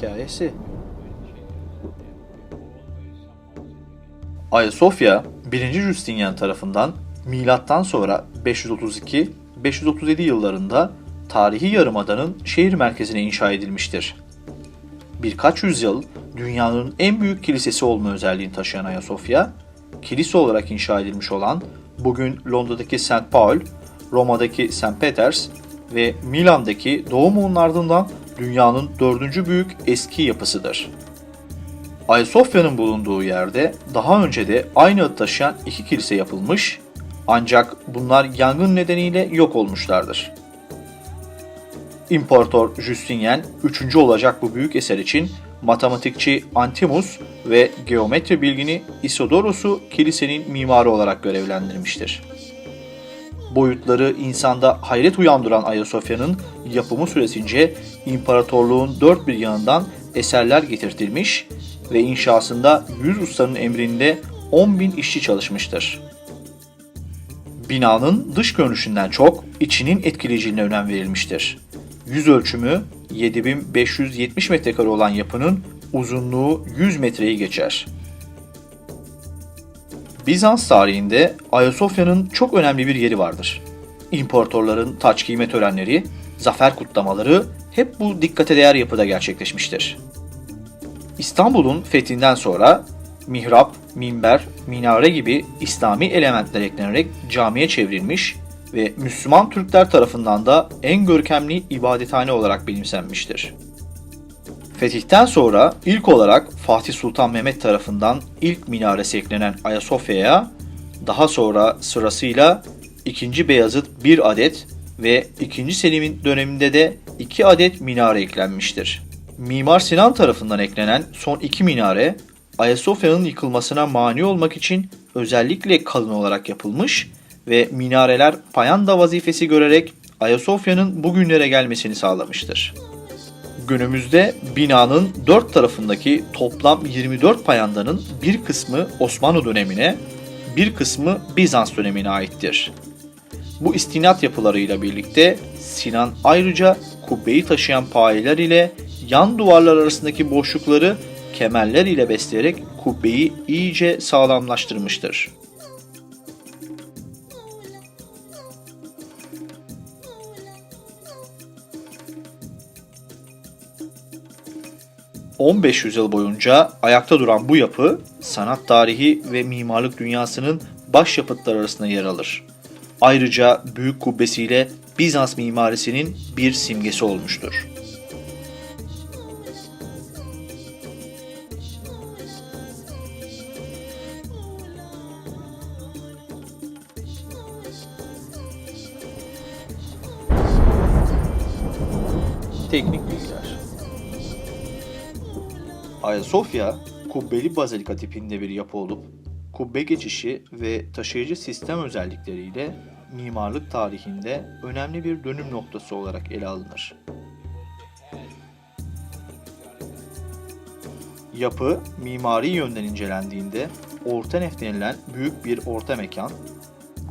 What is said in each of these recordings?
hikayesi. Ayasofya 1. Justinian tarafından milattan sonra 532-537 yıllarında tarihi yarımadanın şehir merkezine inşa edilmiştir. Birkaç yüzyıl dünyanın en büyük kilisesi olma özelliğini taşıyan Ayasofya, kilise olarak inşa edilmiş olan bugün Londra'daki St. Paul, Roma'daki St. Peters ve Milan'daki doğumunun ardından dünyanın dördüncü büyük eski yapısıdır. Ayasofya'nın bulunduğu yerde daha önce de aynı adı taşıyan iki kilise yapılmış ancak bunlar yangın nedeniyle yok olmuşlardır. İmparator Justinian 3. olacak bu büyük eser için matematikçi Antimus ve geometri bilgini Isodoros'u kilisenin mimarı olarak görevlendirmiştir. Boyutları insanda hayret uyandıran Ayasofya'nın yapımı süresince imparatorluğun dört bir yanından eserler getirtilmiş ve inşasında 100 ustanın emrinde 10 bin işçi çalışmıştır. Binanın dış görünüşünden çok içinin etkileyiciliğine önem verilmiştir. Yüz ölçümü 7570 metrekare olan yapının uzunluğu 100 metreyi geçer. Bizans tarihinde Ayasofya'nın çok önemli bir yeri vardır. İmparatorların taç giyme törenleri, zafer kutlamaları hep bu dikkate değer yapıda gerçekleşmiştir. İstanbul'un fethinden sonra mihrap, minber, minare gibi İslami elementler eklenerek camiye çevrilmiş ve Müslüman Türkler tarafından da en görkemli ibadethane olarak benimsenmiştir. Fetihten sonra ilk olarak Fatih Sultan Mehmet tarafından ilk minaresi eklenen Ayasofya'ya daha sonra sırasıyla 2. Beyazıt 1 adet ve 2. Selim'in döneminde de 2 adet minare eklenmiştir. Mimar Sinan tarafından eklenen son iki minare Ayasofya'nın yıkılmasına mani olmak için özellikle kalın olarak yapılmış ve minareler payanda vazifesi görerek Ayasofya'nın bugünlere gelmesini sağlamıştır. Günümüzde binanın dört tarafındaki toplam 24 payandanın bir kısmı Osmanlı dönemine, bir kısmı Bizans dönemine aittir. Bu istinat yapılarıyla birlikte Sinan ayrıca kubbeyi taşıyan payeler ile yan duvarlar arasındaki boşlukları kemerler ile besleyerek kubbeyi iyice sağlamlaştırmıştır. ...15 yüzyıl boyunca ayakta duran bu yapı... ...sanat tarihi ve mimarlık dünyasının başyapıtları arasında yer alır. Ayrıca büyük kubbesiyle Bizans mimarisinin bir simgesi olmuştur. Teknik bilgiler. Ayasofya, kubbeli bazilika tipinde bir yapı olup, kubbe geçişi ve taşıyıcı sistem özellikleriyle mimarlık tarihinde önemli bir dönüm noktası olarak ele alınır. Yapı, mimari yönden incelendiğinde orta denilen büyük bir orta mekan,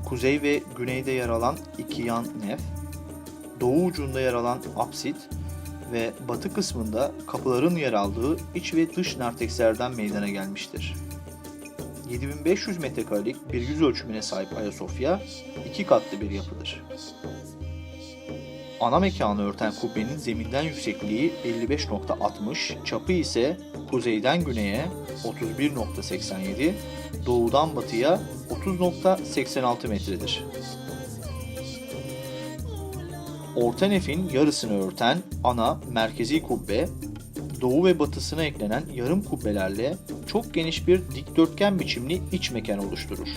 kuzey ve güneyde yer alan iki yan nef, doğu ucunda yer alan apsit ve batı kısmında kapıların yer aldığı iç ve dış nartekslerden meydana gelmiştir. 7500 metrekarelik bir yüz ölçümüne sahip Ayasofya iki katlı bir yapıdır. Ana mekanı örten kubbenin zeminden yüksekliği 55.60, çapı ise kuzeyden güneye 31.87, doğudan batıya 30.86 metredir. Orta nefin yarısını örten ana merkezi kubbe, doğu ve batısına eklenen yarım kubbelerle çok geniş bir dikdörtgen biçimli iç mekan oluşturur.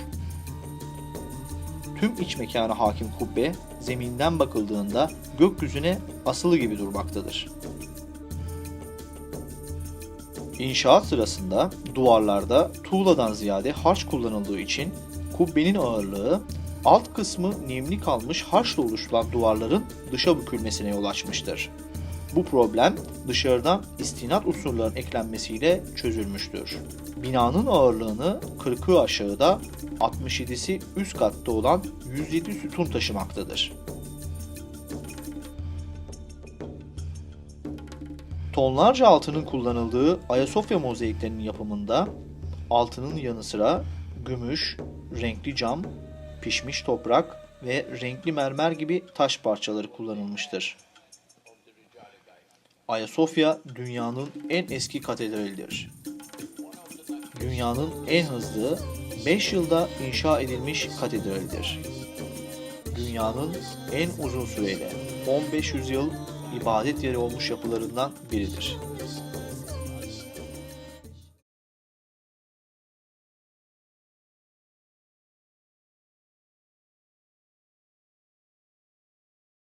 Tüm iç mekana hakim kubbe zeminden bakıldığında gökyüzüne asılı gibi durmaktadır. İnşaat sırasında duvarlarda tuğladan ziyade harç kullanıldığı için kubbenin ağırlığı alt kısmı nemli kalmış harçla oluşturan duvarların dışa bükülmesine yol açmıştır. Bu problem dışarıdan istinat unsurların eklenmesiyle çözülmüştür. Binanın ağırlığını 40'ı aşağıda 67'si üst katta olan 107 sütun taşımaktadır. Tonlarca altının kullanıldığı Ayasofya mozaiklerinin yapımında altının yanı sıra gümüş, renkli cam, pişmiş toprak ve renkli mermer gibi taş parçaları kullanılmıştır. Ayasofya dünyanın en eski katedralidir. Dünyanın en hızlı 5 yılda inşa edilmiş katedralidir. Dünyanın en uzun süreli 1500 yıl ibadet yeri olmuş yapılarından biridir.